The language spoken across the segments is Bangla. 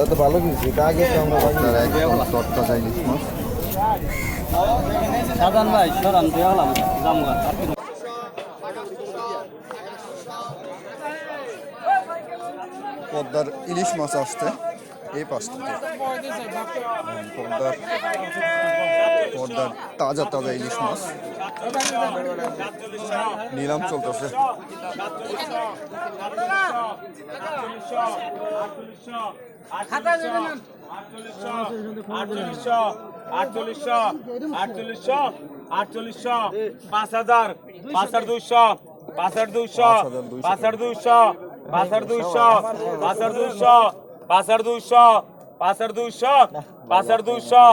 তা তো ভালো কিছু এটা আগে তো আমরা। আপনার একদম তরতাজা ইলিশ মাছ সাধারণ ভাই সরান দিয়ে হলাম জামগা পদ্মার ইলিশ মাছ আসছে এই পাশটাতে পদ্মার পদ্মার তাজা তাজা ইলিশ মাছ নিলাম চলতেছে আটচল্লিশশো আটচল্লিশশো আটচল্লিশশো আটচল্লিশশো পাঁচ হাজার পাঁচ হাজার দুইশো পাঁচ হাজার দুইশো পাঁচ হাজার দুইশো পাঁচ হাজার দুইশো পাঁচ হাজার দুইশো পাঁচ হাজার দুইশো পাঁচ হাজার দুইশো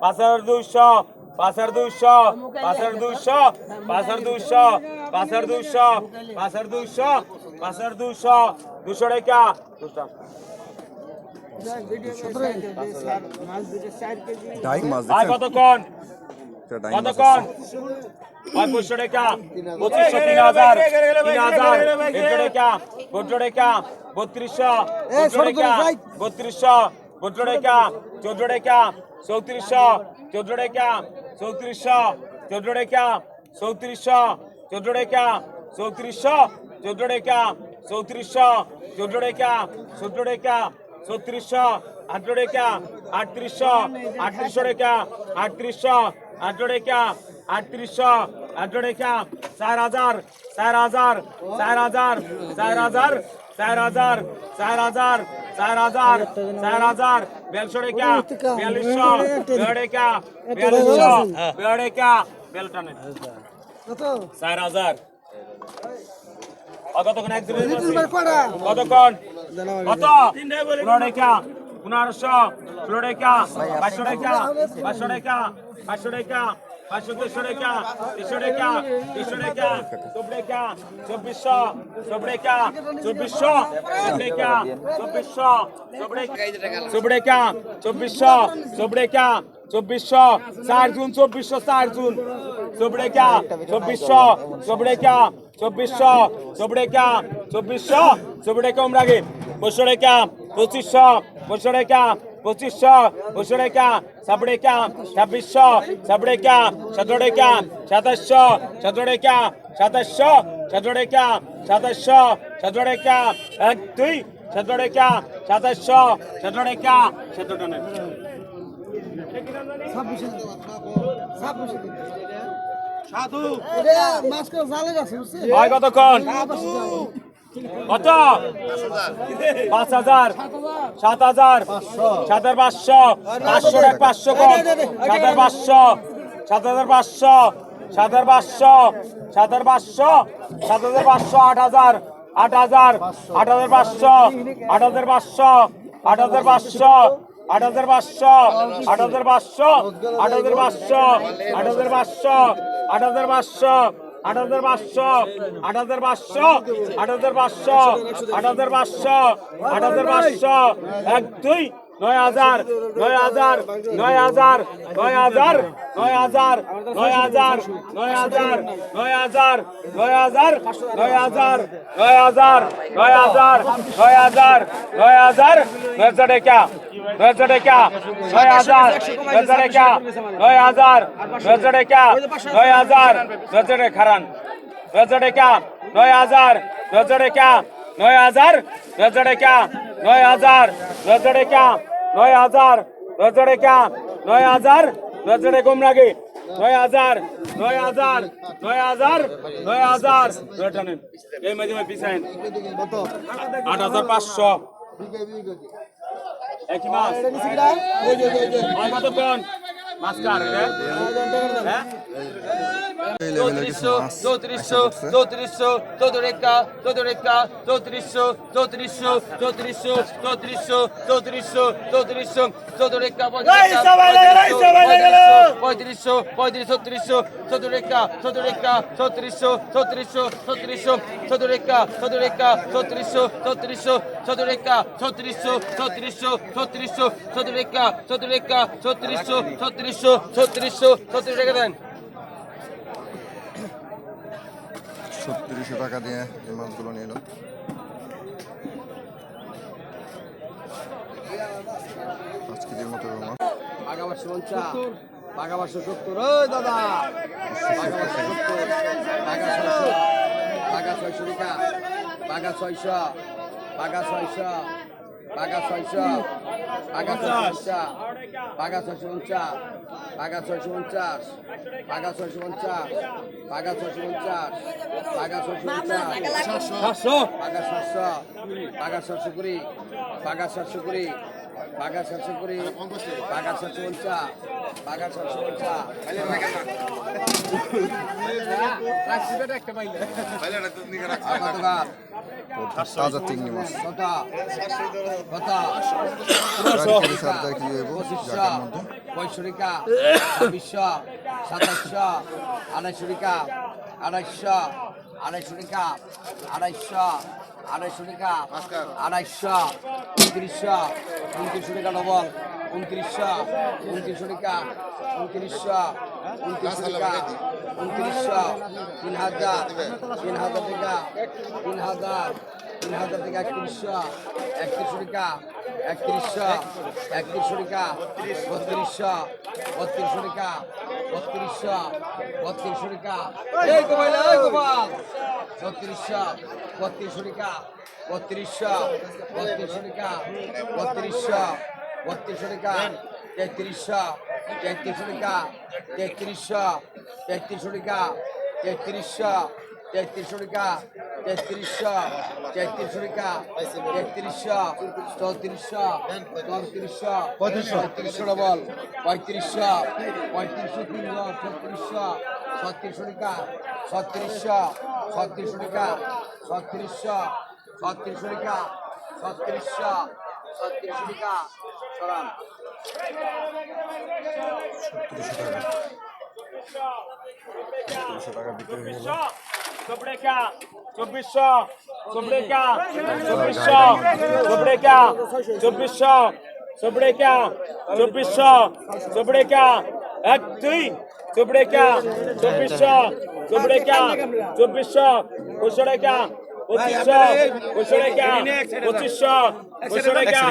পাঁচ হাজার দুইশো পাঁচ হাজার দুইশো পাঁচ হাজার দুইশো পাঁচ হাজার দুইশো পাঁচ হাজার দুইশো পাঁচ হাজার দুইশো পাঁচ হাজার দুইশো পাঁচ হাজার দুইশো দুশো টাকা ডাইং মাছ দেখছেন কতক্ষণ কতক্ষণ পঁচিশশো টাকা পঁচিশশো তিন হাজার তিন হাজার একশো টাকা চোদ্দ টাকা বত্রিশশো বত্রিশশো চোদ্দ টাকা চোদ্দ টাকা চৌত্রিশশো চোদ্দ টাকা চৌত্রিশশো চোদ্দ টাকা চৌত্রিশশো চোদ্দ টাকা চৌত্রিশশো চোদ্দ টাকা চৌত্রিশশো চোদ্দ টাকা চোদ্দ টাকা ছত্রিশশো আঠারো টাকা আটত্রিশশো আটত্রিশশো টাকা আটত্রিশশো আঠারো টাকা আটত্রিশশো আঠারো টাকা চার হাজার চার হাজার চার হাজার চার হাজার চার হাজার চার হাজার চার হাজার চার হাজার বিয়াল্লিশশো টাকা বিয়াল্লিশশো বিয়াল্লিশ টাকা বিয়াল্লিশশো বিয়াল্লিশ টাকা বেলটানে চার হাজার। কতক্ষণ? কতক্ষণ? কত? পনেরো টাকা। পনেরোশো। ষোলো টাকা। পাঁচশো টাকা। পাঁচশো টাকা। পাঁচশো টাকা। পাঁচশো, দেড়শো টাকা। দেড়শো টাকা। দেড়শো টাকা। চব্বিশ টাকা। চব্বিশশো। চব্বিশ টাকা। চব্বিশশো। চব্বিশ টাকা। চব্বিশশো। চব্বিশ টাকা। চব্বিশশো। চব্বিশ টাকা। চব্বিশশো। চার জুন, চব্বিশশো চব্বিশ চব্বিশ চব্বিশ চব্বিশ টাকা। বসো রেখা পঁচিশশো বসো রেখা পঁচিশশো বসো রেখা সাব রেখা ছাব্বিশশো সাব রেখা সতেরো রেখা সাতাশশো সতেরো রেখা সাতাশশো সতেরো রেখা সাতাশশো সতেরো রেখা এক দুই সতেরো রেখা সাতাশশো সাধু। মাস্ক জালে টানে সাধু কতক্ষণ? কত পাঁচ হাজার সাত হাজার সাত হাজার পাঁচশো পাঁচশো টাকা পাঁচশো কম সাত হাজার পাঁচশো সাত হাজার পাঁচশো সাত হাজার পাঁচশো সাত হাজার পাঁচশো সাত হাজার পাঁচশো আট হাজার আট হাজার আট হাজার পাঁচশো আট হাজার পাঁচশো আট হাজার পাঁচশো আট হাজার পাঁচশো আট হাজার পাঁচশো আট হাজার পাঁচশো আট হাজার পাঁচশো আট হাজার পাঁচশো আট হাজার পাঁচশো আট হাজার পাঁচশো আট হাজার পাঁচশো আট হাজার পাঁচশো আট হাজার পাঁচশো এক দুই নয় হাজার নয় হাজার নয় হাজার নয় হাজার নয় হাজার নয় হাজার নয় হাজার নয় হাজার নয় হাজার নয় হাজার নয় হাজার নয় হাজার নয় হাজার নয় হাজার নয় হাজার টাকা নয় হাজার টাকা হাজার নয় হাজার টাকা হাজার নয় হাজার টাকা নয় হাজার নয় হাজার টাকা খারান নয় হাজার টাকা নয় হাজার নয় হাজার টাকা নয় হাজার নয় টাকা নয় হাজার নয় হাজার টাকা নয় হাজার নয় হাজার টাকা নয় হাজার নয় হাজার টাকা কম হাজার নয় হাজার নয় হাজার নয় হাজার এই মাঝে পিছাইন আট হাজার পাঁচশো একই মাছ ওই কত কোন মাস্টার হ্যাঁ চৌত্রিশশো চৌত্রিশশো চৌত্রিশশো চৌত্রিশকা চৌত্রিশকা চৌত্রিশশো চৌত্রিশশো চৌত্রিশশো চৌত্রিশশো চৌত্রিশশো চৌত্রিশশো চৌত্রিশকা পঁয়ত্রিশশো পঁয়ত্রিশ ছত্রিশশো চৌত্রিশকা চৌত্রিশকা ছত্রিশশো ছত্রিশশো ছত্রিশশো চৌত্রিশকা চৌত্রিশকা ছত্রিশশো ছত্রিশশো চতুরেকা ছত্রিশশো ছত্রিশশো ছত্রিশশো চতুরেকা চতুরেকা ছত্রিশশো ছত্রিশশো ছত্রিশশো ছত্রিশ টাকা দেন। ছত্রিশশো টাকা দিয়ে এই মাছগুলো নিয়ে এলাম পাঁচ কেজির মতো মাছ। আগা বাড়ছে পঞ্চাশ পাকা বাসো সত্তর। ওই দাদা পাকা বাঘা ছয়শো বাঘা ছয়শো বাঘা ছয়শো বাঘা ছয়শো পঞ্চাশ বাঘা ছয়শো পঞ্চাশ বাঘা ছয়শো পঞ্চাশ বাঘা ছয়শো পঞ্চাশ বাঘা ছয়শো পঞ্চাশ সাতশো। বাঘা সাতশো বাঘা সাতশো কুড়ি বাঘা সাতশো কুড়ি বাঘা সাতশো কুড়ি বাঘা সাতশো পঞ্চাশ বাঘা সাতশো পঞ্চাশ। তাজা চিংড়ি মাছ পঁয়ষট্টিকা ছাব্বিশশো সাতাশশো আড়াইশোটিকা আড়াইশো আড়াইশোটিকা আড়াইশো আড়াইশোটিকা আড়াইশো উনত্রিশশো উনত্রিশশো টাকা ডবল উনত্রিশশো উনত্রিশশো টাকা উনত্রিশশো উনত্রিশশো তিন হাজার তিন হাজার টাকা তিন হাজার তিন হাজার টাকা একত্রিশশো একত্রিশশো টাকা, একত্রিশশো একত্রিশশো টাকা, বত্রিশশো বত্রিশশো টাকা, বত্রিশশো বত্রিশশো টাকা। এই গোপাল এই গোপাল। বত্রিশশো বত্রিশশো টাকা, বত্রিশশো বত্রিশশো টাকা, বত্রিশশো তেত্রিশশো টাকা তেত্রিশশো তেত্রিশশো টাকা তেত্রিশশো তেত্রিশশো টাকা তেত্রিশশো তেত্রিশশো টাকা তেত্রিশশো চৌত্রিশশো চৌত্রিশশো পঁয়ত্রিশশো ডবল পঁয়ত্রিশশো পঁয়ত্রিশশো তিনশো ছত্রিশশো ছত্রিশশো টাকা ছত্রিশশো ছত্রিশশো টাকা ছত্রিশশো ছত্রিশশো টাকা ছত্রিশশো ছত্রিশশো টাকা সরান। চব্বিশশো চব্বিশশো চব্বিশশো চব্বিশশো চব্বিশশো চব্বিশশো চব্বিশশো এক দুই চব্বিশশো চব্বিশশো চব্বিশশো চব্বিশশো দুশো টাকা পঁচিশশো দুশো টাকা পঁচিশশো দুশো টাকা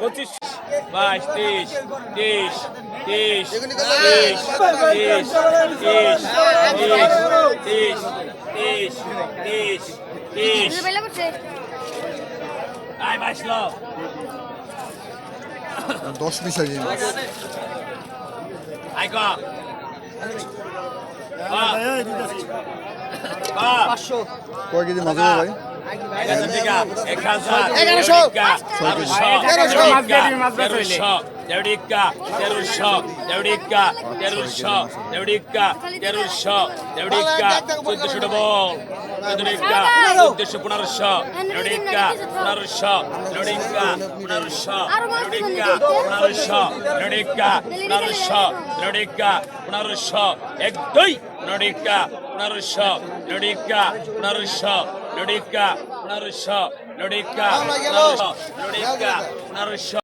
পঁচিশশো বাইশ তিরিশ তিরিশ তিরিশ তিরিশ তিরিশ তিরিশ তিরিশ তিরিশ তিরিশ তিরিশ বেলা পড়ছে আয় বাইশলো দশ বিশ মাছ আয় ক পাঁচশো কয় কেজি মাছ ভাই এগারোশো তেরোশো তেরোশো দেড়িকা তেরোশো দেড়িকা তেরোশো দেড়িকা তেরোশো দেড়িকা চোদ্দশো ডবল চোদ্দশো চোদ্দশো পনেরোশো দেড়িকা পনেরোশো দেড়িকা পনেরোশো দেড়িকা পনেরোশো দেড়িকা পনেরোশো দেড়িকা পনেরোশো এক দুই দেড়িকা পনেরোশো দেড়িকা পনেরোশো Luditka, Narusha, Luditka, Narusha, Luditka, Narusha.